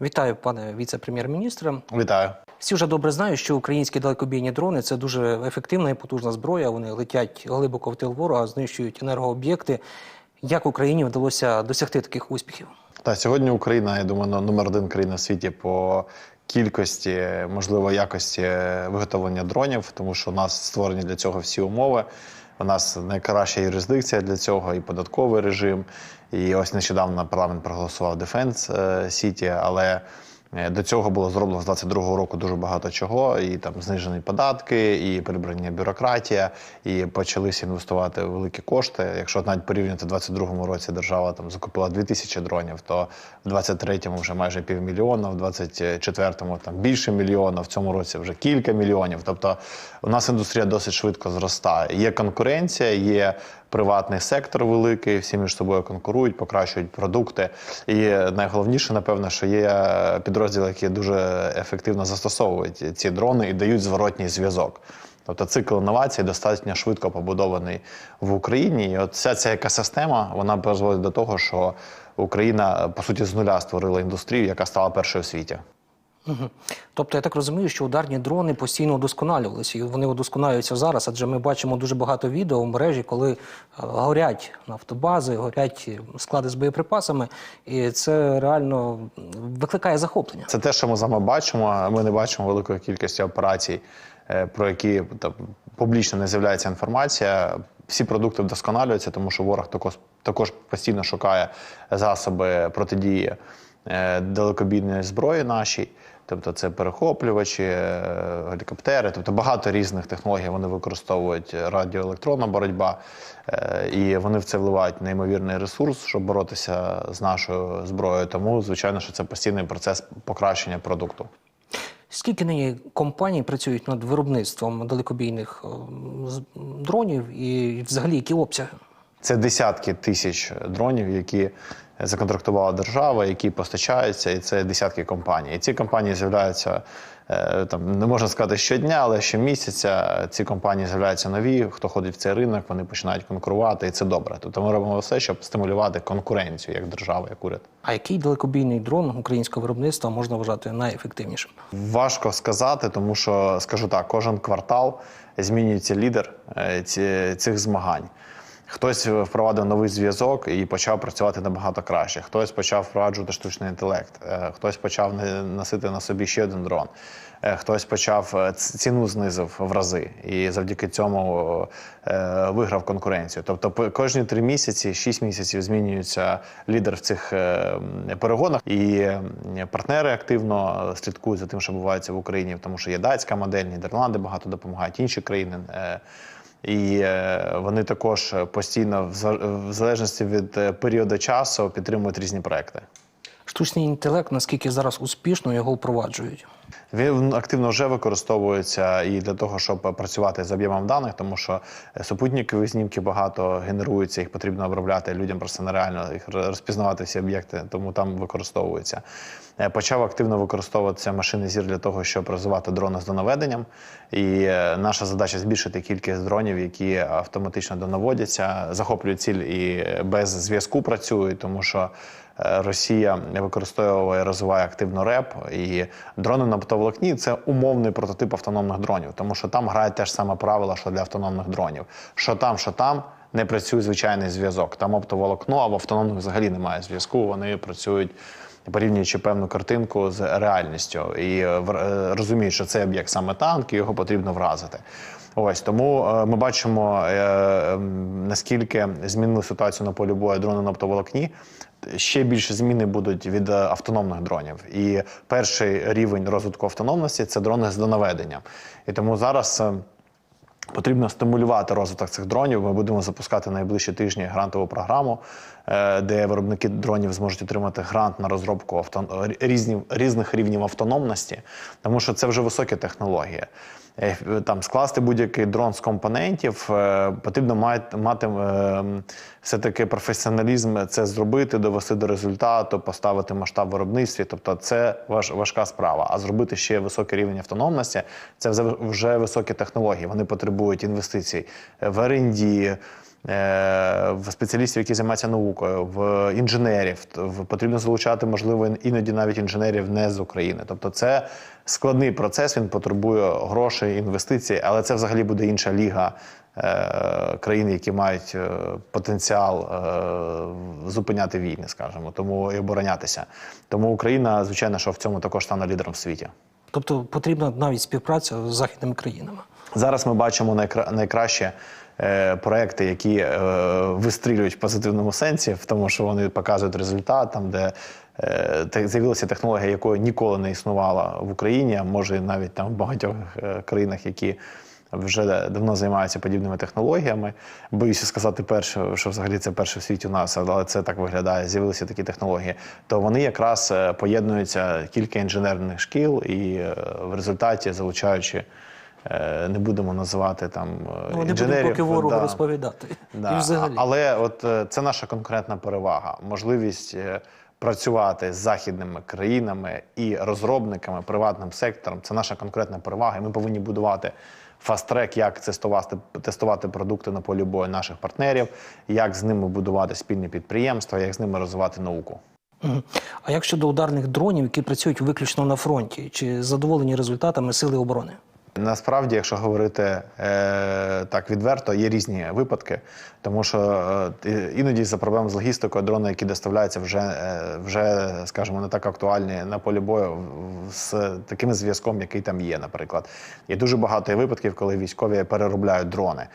Вітаю, пане віце-прем'єр-міністре. Вітаю. Всі вже добре знають, що українські далекобійні дрони це дуже ефективна і потужна зброя. Вони летять глибоко в тил ворога, знищують енергооб'єкти. Як Україні вдалося досягти таких успіхів? Та сьогодні Україна, я думаю, ну, номер один країна в світі по кількості, можливо, якості виготовлення дронів, тому що у нас створені для цього всі умови. У нас найкраща юрисдикція для цього, і податковий режим. І ось нещодавно парламент проголосував Дефенс Сіті, але до цього було зроблено з 22-го року дуже багато чого, і там знижені податки, і прибрання бюрократія, і почалися інвестувати великі кошти. Якщо навіть порівняти в 22-му році держава там закупила 2000 дронів, то в 23-му вже майже півмільйона, в 24-му там більше мільйона, в цьому році вже кілька мільйонів. Тобто у нас індустрія досить швидко зростає. Є конкуренція, є приватний сектор великий, всі між собою конкурують, покращують продукти. І найголовніше, напевно, що є підрозділи, які дуже ефективно застосовують ці дрони і дають зворотній зв'язок. Тобто цикл інновацій достатньо швидко побудований в Україні. І от вся ця екосистема вона призводить до того, що Україна по суті з нуля створила індустрію, яка стала першою в світі. Тобто, я так розумію, що ударні дрони постійно удосконалювалися, і вони удосконалюються зараз, адже ми бачимо дуже багато відео в мережі, коли е, горять нафтобази, горять склади з боєприпасами, і це реально викликає захоплення. Це те, що ми з вами бачимо. Ми не бачимо великої кількості операцій, е, про які там, публічно не з'являється інформація. Всі продукти вдосконалюються, тому що ворог також також постійно шукає засоби протидії е, далекобійної зброї нашій. Тобто це перехоплювачі, е, гелікоптери, тобто багато різних технологій вони використовують радіоелектронна боротьба, е, і вони в це вливають неймовірний ресурс, щоб боротися з нашою зброєю. Тому, звичайно, що це постійний процес покращення продукту. Скільки нині компаній працюють над виробництвом далекобійних дронів і взагалі які обсяги? Це десятки тисяч дронів, які законтрактувала держава, які постачаються, і це десятки компаній. І ці компанії з'являються там, не можна сказати щодня, але щомісяця ці компанії з'являються нові. Хто ходить в цей ринок, вони починають конкурувати, і це добре. Тобто ми робимо все, щоб стимулювати конкуренцію як держава, як уряд. А який далекобійний дрон українського виробництва можна вважати найефективнішим? Важко сказати, тому що скажу так: кожен квартал змінюється лідер цих змагань. Хтось впровадив новий зв'язок і почав працювати набагато краще. Хтось почав впроваджувати штучний інтелект, хтось почав носити на собі ще один дрон, хтось почав ціну знизив в рази і завдяки цьому виграв конкуренцію. Тобто, кожні три місяці, шість місяців змінюється лідер в цих перегонах, і партнери активно слідкують за тим, що відбувається в Україні, тому що є датська модель, Нідерланди багато допомагають, інші країни. І вони також постійно, в залежності від періоду часу, підтримують різні проекти. Штучний інтелект наскільки зараз успішно його впроваджують? Він активно вже використовується і для того, щоб працювати з об'ємом даних, тому що супутникові знімки багато генеруються, їх потрібно обробляти людям просто нереально їх розпізнавати всі об'єкти, тому там використовується. Почав активно використовуватися машини зір для того, щоб розвивати дрони з донаведенням. І наша задача збільшити кількість дронів, які автоматично донаводяться, захоплюють ціль і без зв'язку працюють, тому що Росія використовує розвиває активно РЕП і дрони на оптоволокні це умовний прототип автономних дронів, тому що там грає те ж саме правило, що для автономних дронів. Що там, що там не працює звичайний зв'язок. Там оптоволокно, а в автономних взагалі немає зв'язку. Вони працюють. Порівнюючи певну картинку з реальністю і розуміють, що це об'єкт саме танк, і його потрібно вразити. Ось тому ми бачимо наскільки змінили ситуацію на полі бою дрони на оптоволокні. Ще більше зміни будуть від автономних дронів. І перший рівень розвитку автономності це дрони з донаведенням. І тому зараз потрібно стимулювати розвиток цих дронів. Ми будемо запускати найближчі тижні грантову програму, де виробники дронів зможуть отримати грант на розробку авто... різні... різних рівнів автономності, тому що це вже високі технології. Там скласти будь-який дрон з компонентів потрібно мати мати все-таки професіоналізм це зробити, довести до результату, поставити масштаб виробництві. Тобто, це важ, важка справа. А зробити ще високий рівень автономності це вже високі технології. Вони потребують інвестицій в R&D, е, в спеціалістів, які займаються наукою, в інженерів. Потрібно залучати, можливо, іноді навіть інженерів не з України. Тобто, це складний процес, він потребує грошей, інвестицій, але це взагалі буде інша ліга е, країн, які мають е, потенціал е, зупиняти війни, скажімо, тому і оборонятися. Тому Україна, звичайно, що в цьому також стане лідером в світі. Тобто потрібна навіть співпраця з західними країнами. Зараз ми бачимо найкра... е, проекти, які е, вистрілюють в позитивному сенсі, в тому, що вони показують результат, там, де е, з'явилася технологія, якої ніколи не існувала в Україні, а може навіть там в багатьох країнах, які вже давно займаються подібними технологіями. Боюся сказати перше, що взагалі це перше в світі у нас, але це так виглядає. З'явилися такі технології. То вони якраз поєднуються кілька інженерних шкіл і в результаті залучаючи. Е, Не будемо називати там е, Ну, не будемо поки ворогу да. розповідати. Да. І взагалі. Але от е, це наша конкретна перевага. Можливість працювати з західними країнами і розробниками, приватним сектором це наша конкретна перевага. І ми повинні будувати фаст-трек, як тестувати, тестувати продукти на полі бою наших партнерів, як з ними будувати спільні підприємства, як з ними розвивати науку. А як щодо ударних дронів, які працюють виключно на фронті, чи задоволені результатами сили оборони? Насправді, якщо говорити е, так відверто, є різні випадки, тому що е, іноді за проблем з логістикою дрони, які доставляються, вже, е, вже скажімо, не так актуальні на полі бою з таким зв'язком, який там є, наприклад. Є дуже багато випадків, коли військові переробляють дрони.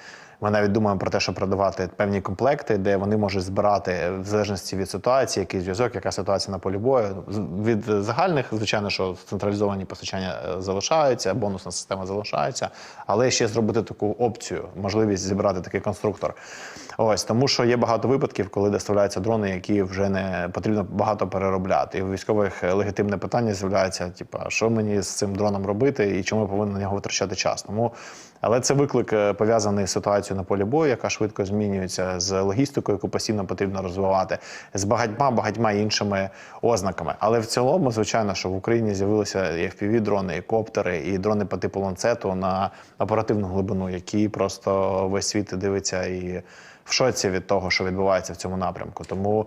Ми навіть думаємо про те, щоб продавати певні комплекти, де вони можуть збирати в залежності від ситуації, який зв'язок, яка ситуація на полі бою. З- Від загальних, звичайно, що централізовані постачання е, залишаються, бонусна система залишається, але ще зробити таку опцію, можливість зібрати такий конструктор. Ось тому, що є багато випадків, коли доставляються дрони, які вже не потрібно багато переробляти. І у військових е, легітимне питання з'являється: типа, що мені з цим дроном робити і чому я повинен на нього витрачати час. Тому але це виклик е, пов'язаний з ситуацією на полі бою, яка швидко змінюється з логістикою, яку постійно потрібно розвивати, з багатьма багатьма іншими ознаками. Але в цілому, звичайно, що в Україні з'явилися і fpv дрони, і коптери, і дрони по типу ланцету на оперативну глибину, які просто весь світ дивиться і в шоці від того, що відбувається в цьому напрямку. Тому.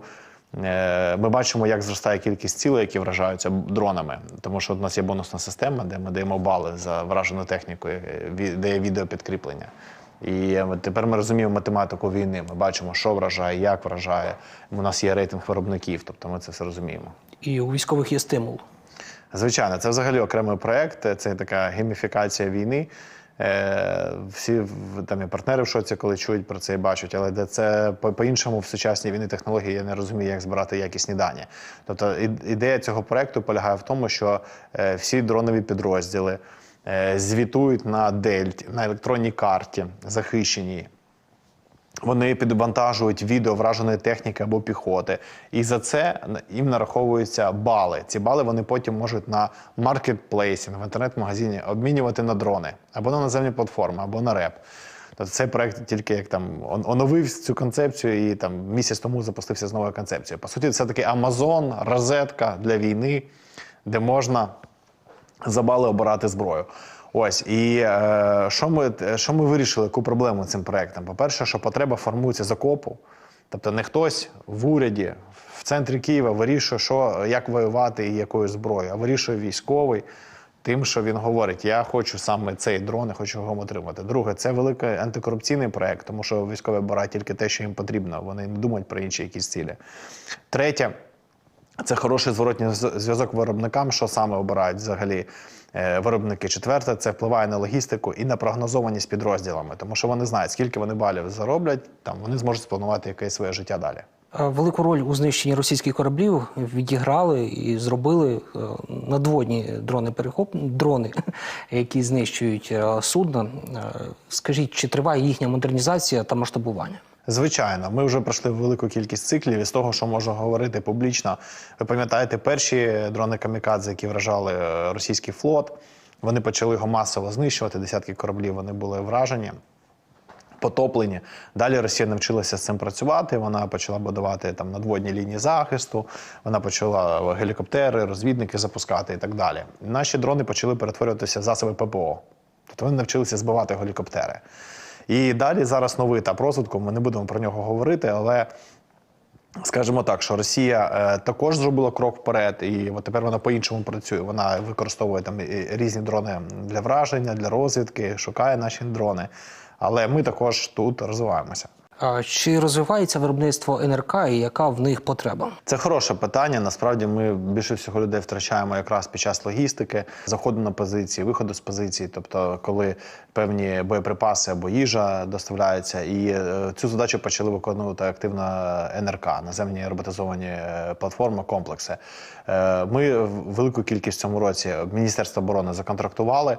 Е, Ми бачимо, як зростає кількість цілей, які вражаються дронами, тому що у нас є бонусна система, де ми даємо бали за вражену техніку, е, де є відеопідкріплення. І е, тепер ми розуміємо математику війни. Ми бачимо, що вражає, як вражає. У нас є рейтинг виробників, тобто ми це все розуміємо. І у військових є стимул. Звичайно, це взагалі окремий проект, це така гейміфікація війни. Е, Всі там і партнери в шоці, коли чують про це і бачать, але де це по- по-іншому в сучасній війни технології я не розумію, як збирати якісні дані. Тобто ідея цього проекту полягає в тому, що е, всі дронові підрозділи е, звітують на дельті, на електронній карті, захищеній. Вони підвантажують відео враженої техніки або піхоти, і за це їм нараховуються бали. Ці бали вони потім можуть на маркетплейсі, в інтернет-магазині обмінювати на дрони або на наземні платформи, або на реп. Тобто цей проект тільки як там оновив цю концепцію і там місяць тому запустився з новою концепцією. По суті, це такий Амазон, розетка для війни, де можна за бали обирати зброю. Ось і е, що ми що ми вирішили, яку проблему цим проектом? По-перше, що потреба формується з окопу. Тобто не хтось в уряді в центрі Києва вирішує, що як воювати і якою зброєю, а вирішує військовий. Тим, що він говорить, я хочу саме цей дрон, я хочу його отримати. Друге, це великий антикорупційний проект, тому що військові обирають тільки те, що їм потрібно. Вони не думають про інші якісь цілі. Третє, це хороший зворотній зв'язок виробникам, що саме обирають взагалі е, виробники. Четверте, це впливає на логістику і на прогнозованість підрозділами, тому що вони знають, скільки вони балів зароблять, там вони зможуть спланувати якесь своє життя далі. Велику роль у знищенні російських кораблів відіграли і зробили е, надводні дрони перехоп дрони, які знищують е, судна. Скажіть, чи триває їхня модернізація та масштабування? Звичайно, ми вже пройшли велику кількість циклів із того, що можна говорити публічно. Ви пам'ятаєте перші дрони камікадзе, які вражали е, російський флот. Вони почали його масово знищувати. Десятки кораблів вони були вражені. Потоплені. Далі Росія навчилася з цим працювати. Вона почала будувати там надводні лінії захисту, вона почала гелікоптери, розвідники запускати і так далі. Наші дрони почали перетворюватися в засоби ППО. Тобто вони навчилися збивати гелікоптери. І далі зараз новий етап розвитку. Ми не будемо про нього говорити, але. Скажімо так, що Росія е, також зробила крок вперед, і от тепер вона по-іншому працює. Вона використовує там різні дрони для враження, для розвідки, шукає наші дрони. Але ми також тут розвиваємося. Чи розвивається виробництво НРК і яка в них потреба? Це хороше питання. Насправді ми більше всього людей втрачаємо якраз під час логістики, заходу на позиції, виходу з позиції, тобто коли певні боєприпаси або їжа доставляються, і е, цю задачу почали виконувати активно НРК, наземні роботизовані е, платформи, комплекси. Е, Ми велику кількість в цьому році Міністерство оборони законтрактували.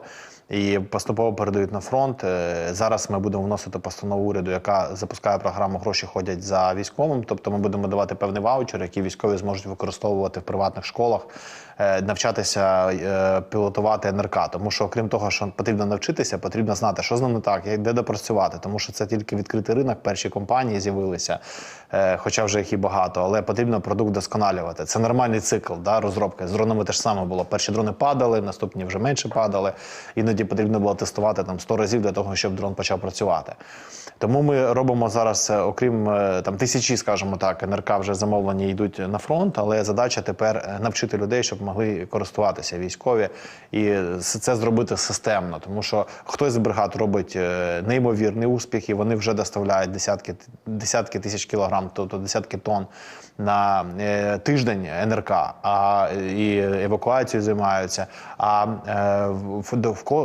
І поступово передають на фронт. Е, Зараз ми будемо вносити постанову уряду, яка запускає програму Гроші ходять за військовим. Тобто ми будемо давати певний ваучер, який військові зможуть використовувати в приватних школах, е, навчатися е, пілотувати НРК. Тому що, окрім того, що потрібно навчитися, потрібно знати, що з ними так, як де допрацювати. Тому що це тільки відкритий ринок, перші компанії з'явилися, хоча вже їх і багато, але потрібно продукт досконалювати. Це нормальний цикл да, розробки. З дронами теж саме було. Перші дрони падали, наступні вже менше падали. Іноді потрібно було тестувати там 100 разів для того, щоб дрон почав працювати. Тому ми робимо зараз, е, окрім е, там тисячі, скажімо так, НРК вже замовлені йдуть на фронт, але задача тепер е, навчити людей, щоб могли користуватися військові, і це зробити системно, тому що хтось з бригад робить неймовірний успіх, і вони вже доставляють десятки десятки тисяч кілограм, тобто десятки тонн на тиждень НРК, а і евакуацією займаються. А в,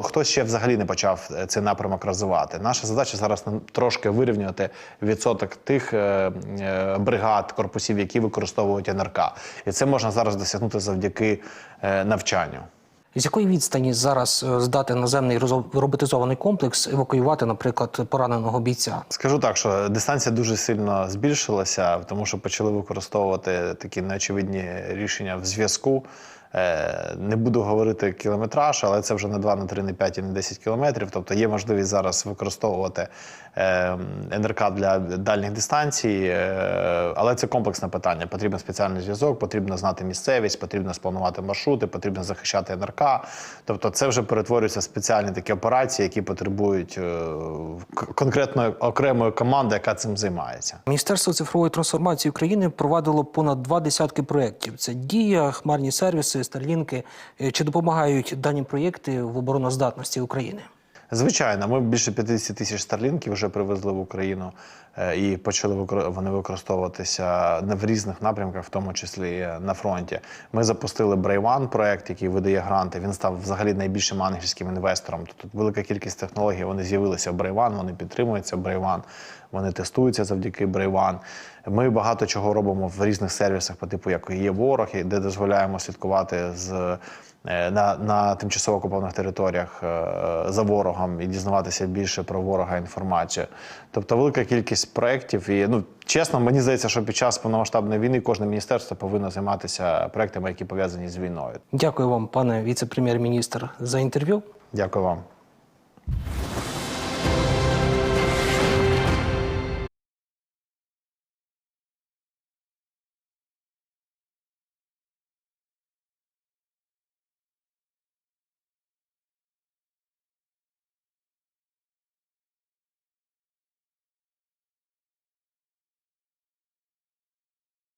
хтось ще взагалі не почав е, цей напрямок розвивати. Наша задача зараз трошки вирівнювати відсоток тих е, е, бригад, корпусів, які використовують НРК. І це можна зараз досягнути завдяки навчанню. З якої відстані зараз здати наземний роботизований комплекс евакуювати, наприклад, пораненого бійця? Скажу так, що дистанція дуже сильно збільшилася, тому що почали використовувати такі неочевидні рішення в зв'язку. Е, Не буду говорити кілометраж, але це вже не 2, не 3, не 5 і не 10 кілометрів. Тобто є можливість зараз використовувати е, НРК для дальніх дистанцій, е, але це комплексне питання. Потрібен спеціальний зв'язок, потрібно знати місцевість, потрібно спланувати маршрути, потрібно захищати НРК. Тобто, це вже перетворюються в спеціальні такі операції, які потребують конкретної окремої команди, яка цим займається. Міністерство цифрової трансформації України провадило понад два десятки проєктів. Це дія, хмарні сервіси, старлінки. Е, Чи допомагають дані проєкти в обороноздатності України? Звичайно, ми більше 50 тисяч старлінків вже привезли в Україну і почали вони використовуватися в різних напрямках, в тому числі на фронті. Ми запустили Брейван проект, який видає гранти. Він став взагалі найбільшим ангельським інвестором. Тут велика кількість технологій вони з'явилися в Брейван, вони підтримуються Брейван, вони тестуються завдяки Брейван. Ми багато чого робимо в різних сервісах, по типу як є ворог, де дозволяємо слідкувати з. е, На, на тимчасово окупованих територіях е, за ворогом і дізнаватися більше про ворога інформацію. Тобто велика кількість проєктів. І ну чесно, мені здається, що під час повномасштабної війни кожне міністерство повинно займатися проектами, які пов'язані з війною. Дякую вам, пане віце-прем'єр-міністр, за інтерв'ю. Дякую вам.